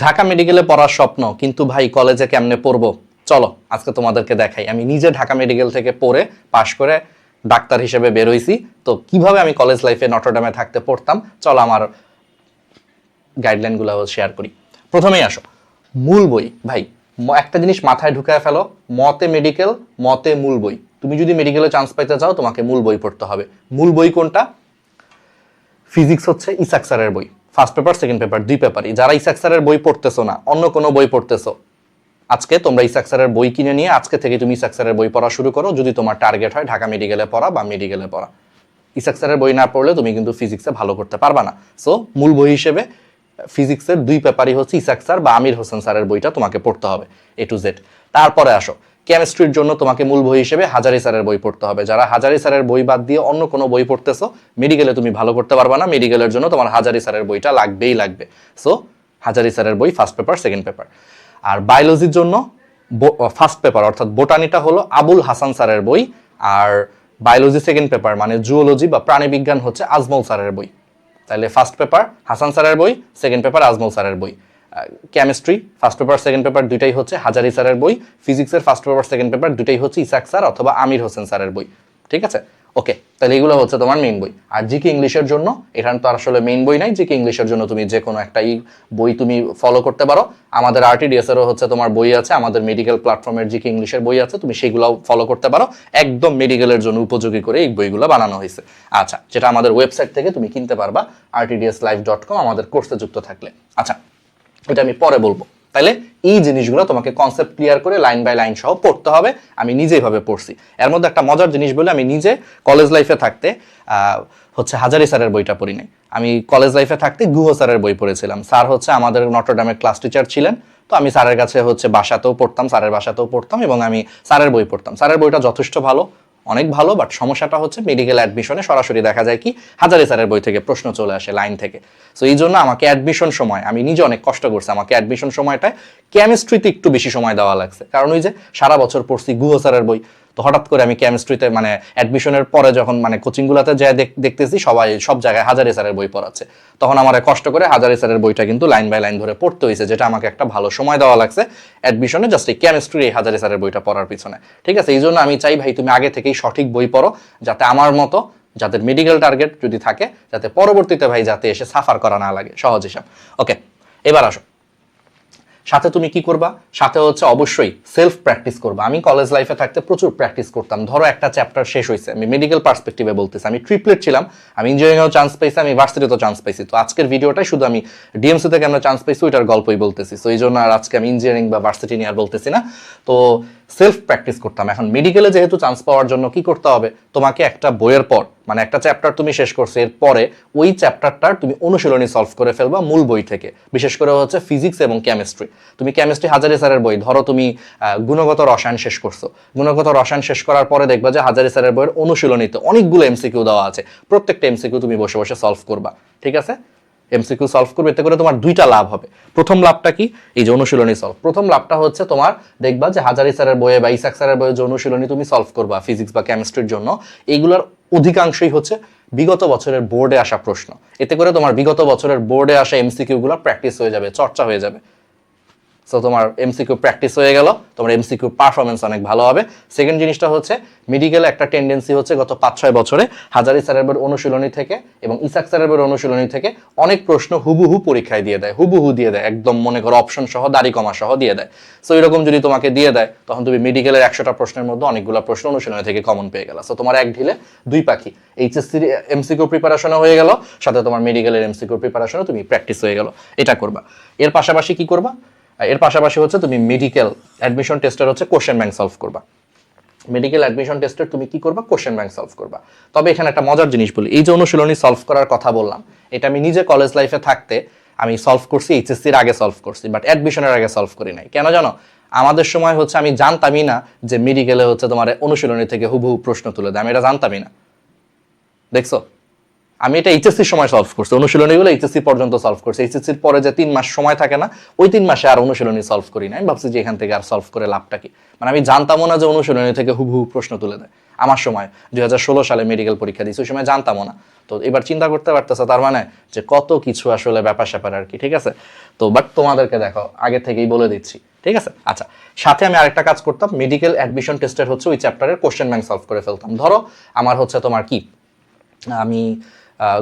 ঢাকা মেডিকেলে পড়ার স্বপ্ন, কিন্তু ভাই কলেজে কেমনে পড়ব? চলো, আজকে তোমাদেরকে দেখাই। আমি নিজে ঢাকা মেডিকেল থেকে পড়ে পাশ করে ডাক্তার হিসেবে বেরোইছি তো কীভাবে আমি কলেজ লাইফে নটরডামে থাকতে পড়তাম? চলো আমার গাইডলাইনগুলো শেয়ার করি। প্রথমেই আসো। মূল বই, ভাই একটা জিনিস মাথায় ঢুকায় ফেলো, মতে মেডিকেল মতে মূল বই। তুমি যদি মেডিকেলে চান্স পাইতে চাও, তোমাকে মূল বই পড়তে হবে। মূল বই কোনটা? ফিজিক্স হচ্ছে ইসাক স্যারের বই। ফার্স্ট পেপার সেকেন্ড পেপার দুই পেপারই যারা ইসাক স্যারের বই পড়তেছো না, অন্য কোনো বই পড়তেছো, আজকে তোমরা ইসাক স্যারের বই কিনে নিয়ে আজকে থেকে তুমি ইসাক স্যারের বই পড়া শুরু করো। যদি তোমার টার্গেট হয় ঢাকা মেডিকেলে পড়া বা মেডিকেলে পড়া। ইসাক স্যারের বই না পড়লে তুমি কিন্তু ফিজিক্সে ভালো করতে পারবা না। সো মূল বই হিসেবে ফিজিক্সের দুই পেপারই হচ্ছে ইসাক স্যার বা আমির হোসেন স্যারের বইটা তোমাকে পড়তে হবে এ টু জেড তারপরে আসো। কেমিস্ট্রির জন্য তোমাকে মূল বই হিসেবে হাজারি স্যারের বই পড়তে হবে। যারা হাজারি স্যারের বই বাদ দিয়ে অন্য কোনো বই পড়তেছো, মেডিকেলে তুমি ভালো করতে পারবা না। মেডিকেলের জন্য তোমার হাজারি স্যারের বইটা লাগবেই লাগবে। সো হাজারি স্যারের বই ফার্স্ট পেপার সেকেন্ড পেপার আর বায়োলজির জন্য ফার্স্ট পেপার অর্থাৎ বোটানিটা হলো আবুল হাসান স্যারের বই। আর বায়োলজি সেকেন্ড পেপার মানে জুওলজি বা প্রাণীবিজ্ঞান হচ্ছে আজমল স্যারের বই। তাহলে ফার্স্ট পেপার হাসান স্যারের বই সেকেন্ড পেপার আজমল স্যারের বই। Chemistry first paper second paper দুইটাই হচ্ছে হাজারি স্যারের বই। ফিজিক্সের ফার্স্ট পেপার সেকেন্ড পেপার দুইটাই হচ্ছে ইসাক স্যার অথবা আমির হোসেন স্যারের বই। ঠিক আছে? ওকে তাহলে এগুলো হচ্ছে তোমার মেইন বই। আর জিকে ইংলিশের জন্য, এখানে তো আসলে মেইন বই নাই জিকে ইংলিশের জন্য তুমি যে কোনো একটা বই তুমি ফলো করতে পারো। আমাদের আরটিডিএস এরও হচ্ছে তোমার বই আছে, আমাদের মেডিকেল প্ল্যাটফর্মের জিকে ইংলিশের বই আছে, তুমি সেগুলোও ফলো করতে পারো। একদম মেডিকেলের জন্য উপযোগী করে এই বইগুলো বানানো হয়েছে। আচ্ছা যেটা আমাদের ওয়েবসাইট থেকে তুমি কিনতে পারবা আরটিডিএস লাইভ ডট কম আমাদের কোর্সে যুক্ত থাকলে। আচ্ছা এটা আমি পরে বলব। তাইলে এই জিনিসগুলো তোমাকে কনসেপ্ট ক্লিয়ার করে লাইন বাই লাইন সহ পড়তে হবে, আমি নিজেই ভাবে পড়ছি। এর মধ্যে একটা মজার জিনিস বলে আমি নিজে কলেজ লাইফে থাকতে হচ্ছে হাজারি স্যারের বইটা পড়ি নাই। আমি কলেজ লাইফে থাকতে গুহ স্যারের বই পড়েছিলাম। স্যার হচ্ছে আমাদের নটরডামের ক্লাস টিচার ছিলেন। তো আমি স্যারের কাছে হচ্ছে বাসাতেও পড়তাম, স্যারের বাসাতেও পড়তাম এবং আমি স্যারের বই পড়তাম। স্যারের বইটা যথেষ্ট ভালো। অনেক ভালো বাট সমস্যাটা হচ্ছে মেডিকেল অ্যাডমিশনে সরাসরি দেখা যায় কি হাজারে স্যারের বই থেকে প্রশ্ন চলে আসে লাইন থেকে। সো এই জন্য আমাকে অ্যাডমিশন সময়, আমি নিজে অনেক কষ্ট করছি, আমাকে অ্যাডমিশন সময়টায় কেমিস্ট্রিতে একটু বেশি সময় দেওয়া লাগছে। কারণ ওই যে সারা বছর পড়ছি গুহ স্যারের বই তো হঠাৎ করে আমি কেমিস্ট্রিতে মানে অ্যাডমিশনের পরে যখন মানে কোচিংগুলোতে যা দেখতেছি, সবাই সব জায়গায় হাজারি স্যারের বই পড়াচ্ছে। তখন আমার কষ্ট করে হাজারি স্যারের বইটা কিন্তু লাইন বাই লাইন ধরে পড়তে হয়েছে যেটা আমাকে একটা ভালো সময় দেওয়া লাগছে। অ্যাডমিশনে জাস্ট এই কেমিস্ট্রি এই হাজারি স্যারের বইটা পড়ার পিছনে। ঠিক আছে? এই জন্য আমি চাই ভাই, তুমি আগে থেকেই সঠিক বই পড়ো, যাতে আমার মতো যাদের মেডিকেল টার্গেট যদি থাকে, যাতে পরবর্তীতে ভাই যাতে এসে সাফার করা না লাগে, সহজ হিসাব। ওকে এবার আসো। সাথে তুমি কি করবা? সাথে হচ্ছে অবশ্যই সেলফ প্র্যাকটিস করবা। আমি কলেজ লাইফে থাকতে প্রচুর প্র্যাকটিস করতাম। ধরো একটা চ্যাপ্টার শেষ হয়েছে আমি মেডিকেল পার্সপেক্টিভে বলতেছি। আমি ট্রিপলেট ছিলাম। আমি ইঞ্জিনিয়ারিংয়েও চান্স পাইছি, আমি ভার্সিটিতেও চান্স পাইছি। তো আজকের ভিডিওটাই শুধু আমি ডিএমসি থেকে আমরা চান্স পাইছি, ওইটার গল্পই বলতেছি। সো এই জন্য আর আজকে আমি ইঞ্জিনিয়ারিং বা ভার্সিটি নিয়ে আর বলতেছি না। তো সেলফ প্র্যাকটিস করতাম। এখন মেডিকেলে যেহেতু চান্স পাওয়ার জন্য কি করতে হবে? তোমাকে একটা বইয়ের পর মানে একটা চ্যাপ্টার তুমি শেষ করছ, এর পরে ওই চ্যাপ্টারটার তুমি অনুশীলনী সলভ করে ফেলবা মূল বই থেকে। বিশেষ করে হচ্ছে ফিজিক্স এবং কেমিস্ট্রি তুমি কেমিস্ট্রি হাজারি স্যারের বই, ধরো তুমি গুণগত রসায়ন শেষ করছ। গুণগত রসায়ন শেষ করার পরে দেখবা যে হাজারি স্যারের বইয়ের অনুশীলনীতে অনেকগুলো এমসিকিউ দেওয়া আছে। প্রত্যেকটা এমসিকিউ তুমি বসে বসে সলভ করবা। ঠিক আছে? এমসিকিউ সলভ করবে, এতে করে তোমার দুইটা লাভ হবে। প্রথম লাভটা কি? এই যে অনুশীলনী সলভ প্রথম লাভটা হচ্ছে তোমার, দেখবা যে হাজারি স্যারের বইয়ে বা ইসাক স্যারের বইয়ে যে অনুশীলনী তুমি সলভ করবা ফিজিক্স বা কেমিস্ট্রির জন্য এইগুলোর অধিকাংশই হচ্ছে বিগত বছরের বোর্ডে আসা প্রশ্ন। এতে করে তোমার বিগত বছরের বোর্ডে আসা এমসিকিউগুলো প্র্যাকটিস হয়ে যাবে, চর্চা হয়ে যাবে। সো তোমার এমসিকিউ প্র্যাকটিস হয়ে গেল, তোমার এমসিকিউ পারফরমেন্স অনেক ভালো হবে। সেকেন্ড জিনিসটা হচ্ছে মেডিকেলে একটা টেন্ডেন্সি হচ্ছে গত পাঁচ ছয় বছরে হাজারি স্যারের অনুশীলনী থেকে এবং ইসাক স্যারের অনুশীলনী থেকে অনেক প্রশ্ন হুবুহু পরীক্ষায় দিয়ে দেয়, হুবুহু দিয়ে দেয়। একদম মনে করো অপশন সহ, দাড়ি কমা সহ দিয়ে দেয়। সো এরকম যদি তোমাকে দিয়ে দেয়, তখন তুমি মেডিকেলের একশোটা প্রশ্নের মধ্যে অনেকগুলো প্রশ্ন অনুশীলনী থেকে কমন পেয়ে গেল। সো তোমার এক ঢিলে দুই পাখি এইচএসসির এমসিকিউ প্রিপারেশনও হয়ে গেল, সাথে তোমার মেডিকেলের এমসিকিউ প্রিপারেশনও তুমি প্র্যাকটিস হয়ে গেল। এটা করবা। এর পাশাপাশি কি করবা? এর পাশাপাশি হচ্ছে তুমি মেডিকেল অ্যাডমিশন টেস্টের হচ্ছে কোশ্চেন ব্যাংক সলভ করবা। মেডিকেল অ্যাডমিশন টেস্টের তুমি কি করবা? কোশ্চেন ব্যাংক সলভ করবা। তবে এখানে একটা মজার জিনিস বলি। এই যে অনুশীলনী সলভ করার কথা বললাম, এটা আমি নিজে কলেজ লাইফে থাকতে আমি সলভ করছি এইচএসসির আগে সলভ করছি বাট অ্যাডমিশনের আগে সলভ করি নাই। কেন জানো? আমাদের সময় হচ্ছে আমি জানতামই না যে মেডিকেলে হচ্ছে তোমার অনুশীলনী থেকে হুবহু প্রশ্ন তুলে দেয়। আমি এটা জানতামই না। দেখছ? আমি এটা এইচএসসির সময় সলভ করছি, অনুশীলনীগুলো এইচএসসি পর্যন্ত সলভ করছি। এইচএসসির পরে যে তিন মাস সময় থাকে না, ওই তিন মাসে আর অনুশীলনী সলভ করি না। আমি ভাবছি যে এখান থেকে আর সলভ করে লাভটা কি? মানে আমি জানতামও না যে অনুশীলনী থেকে হুবহু প্রশ্ন তুলে দেয়। আমার সময়, দুই হাজার ষোলো সালে মেডিকেল পরীক্ষা দিয়েছি, ওই সময় জানতামও না। তো এবার চিন্তা করতে পারতেছে, তার মানে যে কত কিছু আসলে ব্যাপার স্যাপার আর কি, ঠিক আছে? তো বাট তোমাদেরকে দেখো, আগে থেকেই বলে দিচ্ছি, ঠিক আছে? আচ্ছা সাথে আমি আরেকটা কাজ করতাম মেডিকেল অ্যাডমিশন টেস্টের হচ্ছে ওই চ্যাপ্টারের কোশ্চেন ব্যাংক সলভ করে ফেলতাম। ধরো, আমার হচ্ছে তোমার কি? আমি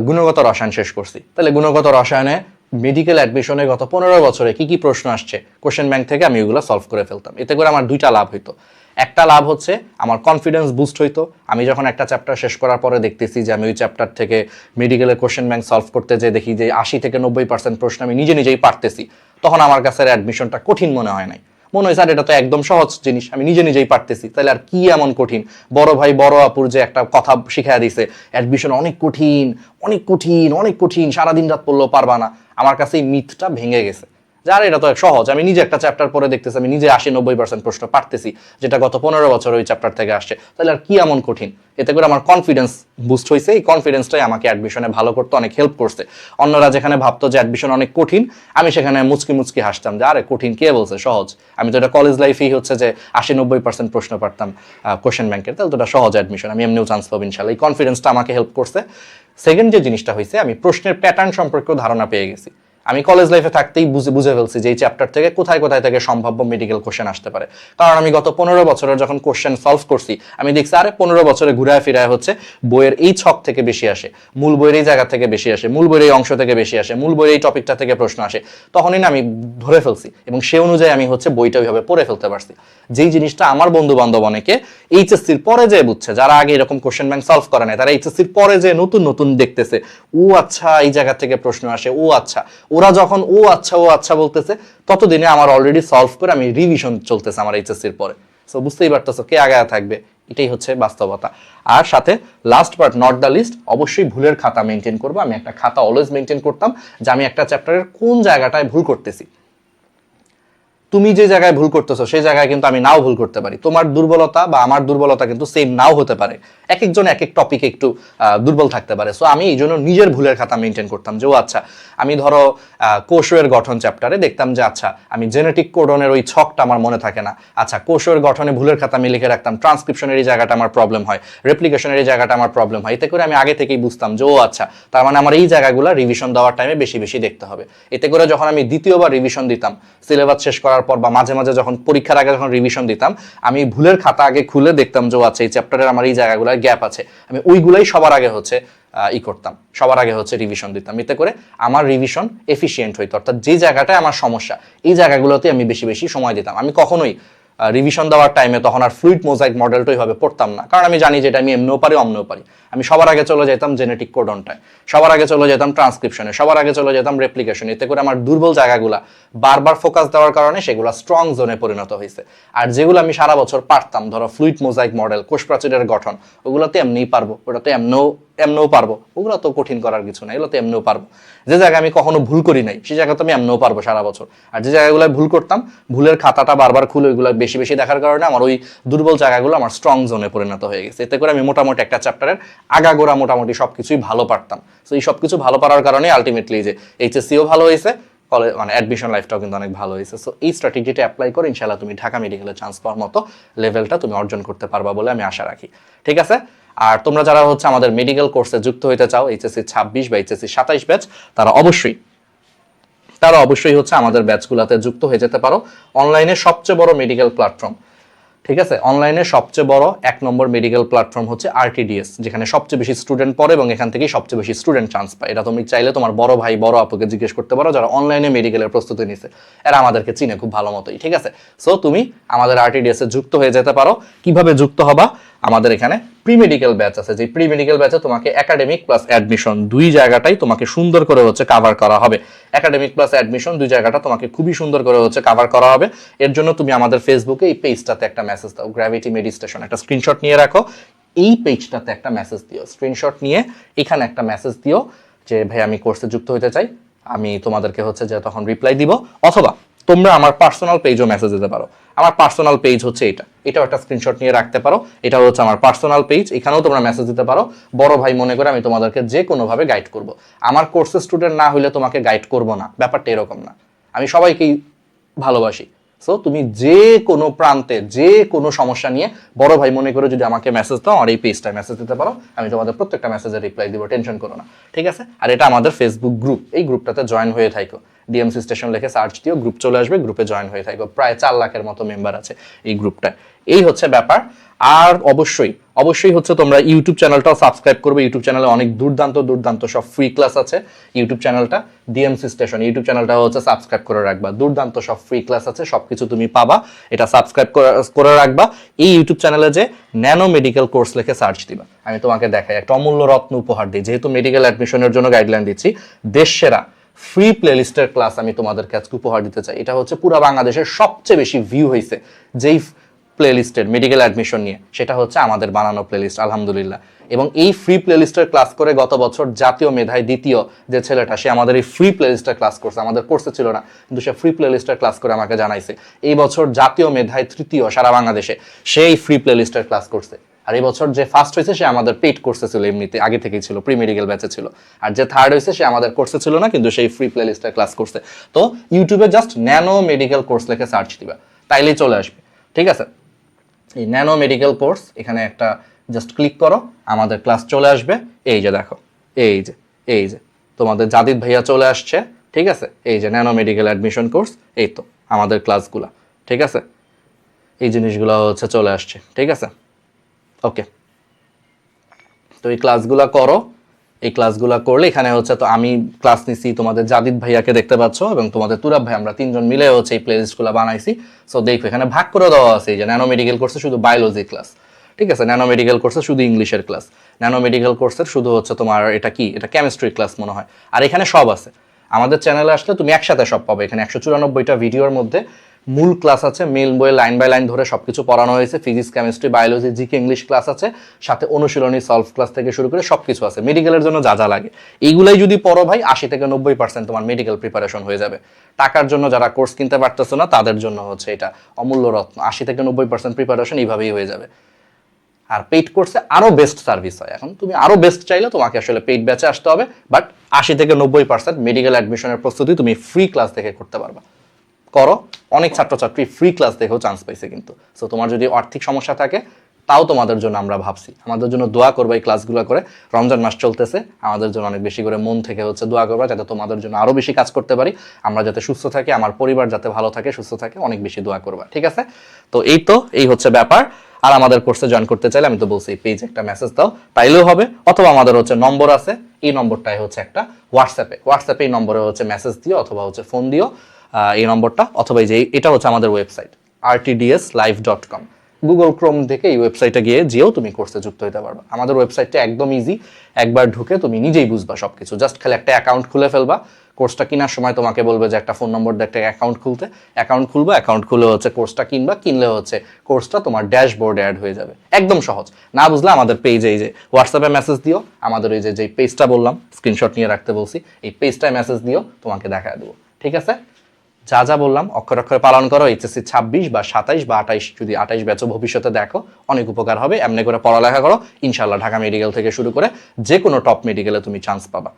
গুণগত রসায়ন শেষ করছি। তাহলে গুণগত রসায়নে মেডিকেল অ্যাডমিশনে গত পনেরো বছরে কি কি প্রশ্ন আসছে কোশ্চেন ব্যাংক থেকে আমি ওগুলো সলভ করে ফেলতাম। এতে করে আমার দুইটা লাভ হইতো। একটা লাভ হচ্ছে, আমার কনফিডেন্স বুস্ট হইতো। আমি যখন একটা চ্যাপ্টার শেষ করার পরে দেখতেছি যে আমি ওই চ্যাপ্টার থেকে মেডিকেলের কোশ্চেন ব্যাংক সলভ করতে যে দেখি যে আশি থেকে নব্বই পার্সেন্ট প্রশ্ন আমি নিজে নিজেই পারতেছি, তখন আমার কাছে অ্যাডমিশনটা কঠিন মনে হয় নাই। মনে হয়, স্যার, এটা তো একদম সহজ জিনিস, আমি নিজে নিজেই পারতেছি। তাহলে আর কি এমন কঠিন? বড় ভাই, বড় আপুর যে একটা কথা শিখাই দিছে অ্যাডমিশন অনেক কঠিন অনেক কঠিন অনেক কঠিন, সারাদিন রাত পড়লেও পারবা না। আমার কাছে এই মিথটা ভেঙে গেছে। যার এটা তো এক সহজ, আমি নিজে একটা চ্যাপ্টার পরে দেখতেছি, আমি নিজে আশি নব্বই পার্সেন্ট প্রশ্ন পারতেছি, যেটা গত পনেরো বছর ওই চ্যাপ্টার থেকে আসছে। তাহলে আর কি এমন কঠিন? এতে করে আমার কনফিডেন্স বুস্ট হয়েছে এই কনফিডেন্সটাই আমাকে অ্যাডমিশনে ভালো করতে, অনেক হেল্প করছে। অন্যরা যেখানে ভাবতো যে অ্যাডমিশন অনেক কঠিন, আমি সেখানে মুচকি মুচকি হাসতাম যে, আরে, কঠিন কে বলছে? সহজ। আমি তো এটা কলেজ লাইফেই হচ্ছে যে আশি নব্বই পার্সেন্ট প্রশ্ন পারতাম কোশ্চেন ব্যাংকের তাহলে তো এটা সহজ অ্যাডমিশন আমি এমনিও চান্স পাবো ইনশাল্লাহ এই কনফিডেন্সটা আমাকে হেল্প করছে। সেকেন্ড যে জিনিসটা হয়েছে আমি প্রশ্নের প্যাটার্ন সম্পর্কেও ধারণা পেয়ে গেছি। আমি কলেজ লাইফে থাকতেই বুঝে বুঝে ফেলছি যে এই চ্যাপ্টার থেকে কোথায় কোথায় থেকে সম্ভাব্য মেডিকেল কোশ্চেন আসতে পারে। কারণ আমি গত পনেরো বছরের যখন কোশ্চেন সলভ করছি, আমি দেখছি, আরে, পনেরো বছরে ঘুরায় ফিরায় হচ্ছে, বইয়ের এই ছক থেকে বেশি আসে, মূল বইয়ের এই জায়গা থেকে বেশি আসে, মূল বইয়ের এই অংশ থেকে বেশি আসে, মূল বইয়ের এই টপিকটা থেকে প্রশ্ন আসে। তখনই না আমি ধরে ফেলছি এবং সে অনুযায়ী আমি হচ্ছে বইটা ওইভাবে পড়ে ফেলতে পারছি। যেই জিনিসটা আমার বন্ধু বান্ধব অনেকে এইচএসসির পরে যে বুঝছে, যারা আগে এরকম কোশ্চেন ব্যাংক সলভ করে নাই, তারা এইচএসসির পরে যে নতুন নতুন দেখতেছে, ও আচ্ছা এই জায়গা থেকে প্রশ্ন আসে, ও আচ্ছা ওরা যখন, ও আচ্ছা ও আচ্ছা বলতেছে, ততদিনে আমার অলরেডি সলভ করে আমি রিভিশন চলতেছে আমার এইচএসসির পরে। সো বুঝতেই পারতেছো কে আগায় থাকবে, এটাই হচ্ছে বাস্তবতা। আর সাথে last but not the least অবশ্যই ভুলের খাতা মেনটেন করব। আমি একটা খাতা অলওয়েজ মেনটেন করতাম যে আমি একটা চ্যাপ্টারের কোন জায়গাটায় ভুল করতেছি। তুমি যে জায়গায় ভুল করতেছো, সেই জায়গায় কিন্তু আমি নাও ভুল করতে পারি। তোমার দুর্বলতা বা আমার দুর্বলতা কিন্তু সেম নাও হতে পারে। এক একজন এক এক টপিকে একটু দুর্বল থাকতে পারে। সো আমি এই জন্য নিজের ভুলের খাতা মেনটেন করতাম যে, ও আচ্ছা আমি ধরো কোষের গঠন চ্যাপ্টারে দেখতাম যে আচ্ছা আমি জেনেটিক কোডনের ওই ছকটা আমার মনে থাকে না। আচ্ছা কোষের গঠনে ভুলের খাতা আমি লিখে রাখতাম ট্রান্সক্রিপশনের এই জায়গাটা আমার প্রবলেম হয় রেপ্লিকেশনের এই জায়গাটা আমার প্রবলেম হয়। এতে করে আমি আগে থেকেই বুঝতাম যে, ও আচ্ছা তার মানে আমার এই জায়গাগুলো রিভিশন দেওয়ার টাইমে বেশি বেশি দেখতে হবে। এতে করে যখন আমি দ্বিতীয়বার রিভিশন দিতাম সিলেবাস শেষ করার পর বা মাঝে মাঝে যখন পরীক্ষার আগে যখন রিভিশন দিতাম, আমি ভুলের খাতা আগে খুলে দেখতাম যে আচ্ছা এই চ্যাপ্টারের আমার এই জায়গাগুলোর গ্যাপ আছে। আমি ওইগুলাই সবার আগে হচ্ছে ই করতাম। সবার আগে হচ্ছে রিভিশন দিতাম। এতে করে আমার রিভিশন এফিসিয়েন্ট হইতো। অর্থাৎ যে জায়গাটায় আমার সমস্যা, এই জায়গাগুলোতে আমি বেশি বেশি সময় দিতাম। আমি কখনোই রিভিশন দেওয়ার টাইমে তখন আর ফ্লুইড মোজাইক মডেলটা ওইভাবে পড়তাম না। কারণ আমি জানি যে এটা আমি এমনিও পারি, অমনিও পারি। আমি সবার আগে চলে যেতাম জেনেটিক কোডনটায় সবার আগে চলে যেতাম ট্রান্সক্রিপশনে সবার আগে চলে যেতাম রেপ্লিকেশনে এতে করে আমার দুর্বল জায়গাগুলা বারবার ফোকাস দেওয়ার কারণে সেগুলো স্ট্রং জোনে পরিণত হয়েছে। আর যেগুলো আমি সারা বছর পারতাম, ধরো ফ্লুইড মোজাইক মডেল কোষ প্রাচীরের গঠন, ওগুলোতে এমনিই পারব, ওটাতে এমনও এমনও পারব। ওগুলো তো কঠিন করার কিছু না, এগুলো তো এমনিও পারব। যে জায়গায় আমি কখনো ভুল করি নাই সেই জায়গা তো আমি এমনিও পারব সারা বছর। আর যে জায়গাগুলো ভুল করতাম, ভুলের খাতাটা বারবার খুলে ওইগুলো বেশি বেশি দেখার কারণে আমার ওই দুর্বল জায়গাগুলো আমার স্ট্রং জোনে পরিণত হয়ে গেছে। এতে করে আমি মোটামুটি একটা চ্যাপ্টারের আগাগোড়া মোটামুটি সব কিছুই ভালো পারতাম। তো এই সব কিছু ভালো পারার কারণে আলটিমেটলি যে এইচএসসিও ভালো হয়েছে কলেজ মানে অ্যাডমিশন লাইফটাও কিন্তু অনেক ভালো হয়েছে। সো এই স্ট্র্যাটেজিটা অ্যাপ্লাই করে ইনশাল্লাহ তুমি ঢাকা মেডিকেলে চান্স পাওয়ার মতো লেভেলটা তুমি অর্জন করতে পারবা বলে আমি আশা রাখি। ঠিক আছে? আর তোমরা যারা হচ্ছে আমাদের মেডিকেল কোর্সে যুক্ত হইতে চাও এইচএসসি ছাব্বিশ বা এইচএসসি সাতাইশ ব্যাচ তারা অবশ্যই তারা অবশ্যই হচ্ছে আমাদের ব্যাচগুলোতে যুক্ত হয়ে যেতে পারো। অনলাইনে সবচেয়ে বড় মেডিকেল প্ল্যাটফর্ম ঠিক আছে? অনলাইনে সবচেয়ে বড় এক নম্বর মেডিকেল প্ল্যাটফর্ম হচ্ছে আরটিডিএস যেখানে সবচেয়ে বেশি স্টুডেন্ট পড়ে এবং এখান থেকেই সবচেয়ে বেশি স্টুডেন্ট চান্স পায়। এটা তুমি চাইলে তোমার বড় ভাই, বড় আপুকে জিজ্ঞেস করতে পারো, যারা অনলাইনে মেডিকেলের প্রস্তুতি নিছে। এরা আমাদেরকে চিনে খুব ভালো মতোই, ঠিক আছে? সো তুমি আমাদের আরটিডিএস যুক্ত হয়ে যেতে পারো। কীভাবে যুক্ত হবা? আমাদের এখানে প্রি মেডিকেল ব্যাচ আছে। যে প্রি মেডিকেল ব্যাচে তোমাকে একাডেমিক প্লাস অ্যাডমিশন দুই জায়গাটাই তোমাকে সুন্দর করে হচ্ছে কাভার করা হবে। একাডেমিক প্লাস অ্যাডমিশন দুই জায়গাটা তোমাকে খুবই সুন্দর করে হচ্ছে কাভার করা হবে। এর জন্য তুমি আমাদের ফেসবুকে এই পেজটাতে একটা মেসেজ দাও। গ্র্যাভিটি মেডিস্টেশন একটা স্ক্রিনশট নিয়ে রাখো। এই পেজটাতে একটা মেসেজ দিও। স্ক্রিনশট নিয়ে এখানে একটা মেসেজ দিও যে, ভাই, আমি কোর্সে যুক্ত হতে চাই। আমি তোমাদেরকে হচ্ছে যে তখন রিপ্লাই দিব। অথবা তোমরা আমার পার্সোনাল পেজও মেসেজ দিতে পারো। আমার পার্সোনাল পেজ হচ্ছে এটা। এটাও একটা স্ক্রিনশট নিয়ে রাখতে পারো। এটা হচ্ছে আমার পার্সোনাল পেজ এখানেও তোমরা মেসেজ দিতে পারো। বড় ভাই মনে করে আমি তোমাদেরকে যে কোনোভাবে গাইড করব। আমার কোর্সের স্টুডেন্ট না হলে তোমাকে গাইড করব না। ব্যাপারটা এরকম না। আমি সবাইকেই ভালোবাসি। সো তুমি যে কোনো প্রান্তে, যে কোনো সমস্যা নিয়ে বড় ভাই মনে করে যদি আমাকে মেসেজ দাও আর এই পেজটায় মেসেজ দিতে পারো। আমি তোমাদের প্রত্যেকটা মেসেজের রিপ্লাই দিব। টেনশন করো না। ঠিক আছে? আর এটা আমাদের ফেসবুক গ্রুপ এই গ্রুপটাতে জয়েন হয়ে থাকো ডিএমসি স্টেশন লিখে সার্চ দিও গ্রুপ চলে আসবে গ্রুপে জয়েন হয়ে থাকো প্রায় চার লাখের মতো মেম্বার আছে এই গ্রুপটায় এই হচ্ছে ব্যাপার। আর অবশ্যই অবশ্যই হচ্ছে তোমরা ইউটিউব চ্যানেলটাও সাবস্ক্রাইব করবে। ইউটিউব চ্যানেলে অনেক দুর্দান্ত দুর্দান্ত সব ফ্রি ক্লাস আছে ইউটিউব চ্যানেলটা ডিএমসি স্টেশন ইউটিউব চ্যানেলটা হচ্ছে সাবস্ক্রাইব করে রাখবা। দুর্দান্ত সব ফ্রি ক্লাস আছে, সবকিছু তুমি পাবা। এটা সাবস্ক্রাইব করে রাখবা। এই ইউটিউব চ্যানেলে যে ন্যানো মেডিকেল কোর্স লিখে সার্চ দিবা। আমি তোমাকে দেখাই একটা অমূল্য রত্ন উপহার দিই। যেহেতু মেডিকেল অ্যাডমিশনের জন্য গাইডলাইন দিচ্ছি, দেশ সেরা। ফ্রি প্লেলিস্টের ক্লাস আমি তোমাদেরকে আজকে উপহার দিতে চাই। এটা হচ্ছে পুরো বাংলাদেশের সবচেয়ে বেশি ভিউ হয়েছে যেই প্লেলিস্টের মেডিকেল অ্যাডমিশন নিয়ে। সেটা হচ্ছে আমাদের বানানো প্লেলিস্ট আলহামদুলিল্লাহ। এবং এই ফ্রি প্লেলিস্টের ক্লাস করে গত বছর জাতীয় মেধায় দ্বিতীয় যে ছেলেটা, সে আমাদের এই ফ্রি প্লেলিস্টের ক্লাস করছে। আমাদের কোর্সে ছিল না, কিন্তু সে ফ্রি প্লেলিস্টের ক্লাস করে আমাকে জানাইছে। এই বছর জাতীয় মেধায় তৃতীয় সারা বাংলাদেশে, সেই ফ্রি প্লেলিস্টের ক্লাস করছে। আর এই বছর যে ফার্স্ট হয়েছে, সে আমাদের পেইড কোর্সে ছিল এমনিতে, আগে থেকেই ছিল প্রি মেডিকেল ব্যাচে ছিল। আর যে থার্ড হয়েছে, সে আমাদের কোর্সে ছিল না, কিন্তু সেই ফ্রি প্লেলিস্টের ক্লাস করছে। তো ইউটিউবে জাস্ট ন্যানো মেডিকেল কোর্স লিখে সার্চ দিবা, তাইলেই চলে আসবে, ঠিক আছে? এই ন্যানো মেডিকেল কোর্স এখানে একটা জাস্ট ক্লিক করো, আমাদের ক্লাস চলে আসবে, এই যে দেখো, এই যে এই যে, তোমাদের জাদিদ ভাইয়া চলে আসছে, ঠিক আছে? এই যে ন্যানো মেডিকেল অ্যাডমিশন কোর্স এই তো, আমাদের ক্লাসগুলা ঠিক আছে? এই জিনিসগুলো হচ্ছে চলে আসছে, ঠিক আছে? ওকে তো এই ক্লাসগুলো করো। এই ক্লাসগুলো করলে এখানে হচ্ছে তো আমি ক্লাস নিছি তোমাদের জাদিদ ভাইয়াকে দেখতে পাচ্ছ এবং তোমাদের তুরাব ভাই, আমরা তিনজন মিলে হচ্ছে এই প্লেলিস্টগুলো বানাইছি। সো দেখো, এখানে ভাগ করে দেওয়া আছে যে ন্যানো মেডিকেল কোর্সে শুধু বায়োলজি ক্লাস ঠিক আছে? ন্যানো মেডিকেল কোর্সে শুধু ইংলিশের ক্লাস ন্যানো মেডিকেল কোর্সের শুধু হচ্ছে তোমার এটা কি? এটা কেমিস্ট্রি ক্লাস মনে হয়। আর এখানে সব আছে। আমাদের চ্যানেলে আসলে তুমি একসাথে সব পাবে। এখানে একশো চুরানব্বইটা ভিডিওর মধ্যে মূল ক্লাস আছে, মেল বইয়ে লাইন বাই লাইন ধরে সবকিছু পড়ানো হয়েছে, physics, chemistry, biology, GK, English class আছে, সাথে অনুশীলনী, সলভ ক্লাস থেকে শুরু করে সবকিছু আছে। মেডিকেলের জন্য যা যা লাগে। এইগুলাই যদি পড়ো ভাই, আশি থেকে নব্বই পার্সেন্ট তোমার মেডিকেল প্রিপারেশন হয়ে যাবে। টাকার জন্য যারা কোর্স কিনতে পারতেছো না, তাদের জন্য হচ্ছে এটা অমূল্য রত্ন। আশি থেকে নব্বই পার্সেন্ট প্রিপারেশন এইভাবেই হয়ে যাবে। আর পেইড কোর্সে আরও বেস্ট সার্ভিস হয়। এখন তুমি আরও বেস্ট চাইলে তোমাকে আসলে পেইড ব্যাচে আসতে হবে বাট আশি থেকে নব্বই পার্সেন্ট মেডিকেল অ্যাডমিশনের প্রস্তুতি তুমি ফ্রি ক্লাস থেকে করতে পারবা। করো। অনেক ছাত্রছাত্রী ফ্রি ক্লাস দেখেও চান্স পাইছে কিন্তু। সো তোমার যদি আর্থিক সমস্যা থাকে, তাও তোমাদের জন্য আমরা ভাবছি। আমাদের জন্য দোয়া করব এই ক্লাসগুলো করে। রমজান মাস চলতেছে, আমাদের জন্য অনেক বেশি করে মন থেকে হচ্ছে দোয়া করবা যাতে তোমাদের জন্য আরও বেশি কাজ করতে পারি। আমরা যাতে সুস্থ থাকি, আমার পরিবার যাতে ভালো থাকে, সুস্থ থাকে, অনেক বেশি দোয়া করবা, ঠিক আছে? তো এই তো, এই হচ্ছে ব্যাপার। আর আমাদের কোর্সে জয়েন করতে চাইলে আমি তো বলছি পেজ একটা মেসেজ দাও, তাইলেও হবে। অথবা আমাদের হচ্ছে নম্বর আছে, এই নম্বরটাই হচ্ছে একটা হোয়াটসঅ্যাপে হোয়াটসঅ্যাপে এই নম্বরে হচ্ছে মেসেজ দিও অথবা হচ্ছে ফোন দিও। এই নম্বরটা অথবা এই যে এটা হচ্ছে আমাদের website RTDS live dot com Google Chrome থেকে এই ওয়েবসাইটে গিয়ে যেও তুমি কোর্সে যুক্ত হতে পারবে। আমাদের ওয়েবসাইটটা একদম ইজি একবার ঢুকে তুমি নিজেই বুঝবা সব কিছু জাস্ট খালি একটা অ্যাকাউন্ট খুলে ফেলবা। কোর্সটা কেনার সময় তোমাকে বলবে যে একটা ফোন নম্বর দিয়ে একটা অ্যাকাউন্ট খুলতে। অ্যাকাউন্ট খুলবা অ্যাকাউন্ট খুলে হচ্ছে কোর্সটা কিনবা। কিনলে হচ্ছে কোর্সটা তোমার ড্যাশবোর্ডে অ্যাড হয়ে যাবে। একদম সহজ। না বুঝলে আমাদের পেজে এই যে হোয়াটসঅ্যাপে মেসেজ দিও। আমাদের ওই যে যে পেজটা বললাম স্ক্রিনশট নিয়ে রাখতে বলছি, এই পেজটায় মেসেজ দিও, তোমাকে দেখা দেবো। ঠিক আছে? যা যা বললাম, অক্ষর অক্ষরে পালন করো এইচএসসি ছাব্বিশ বা সাতাইশ বা আঠাইশ, যদি আঠাইশ ব্যাচও ভবিষ্যতে দেখো, অনেক উপকার হবে। এমনি করে পড়ালেখা করো ইনশাল্লাহ ঢাকা মেডিকেল থেকে শুরু করে যে কোনো টপ মেডিকেলে তুমি চান্স পাবা।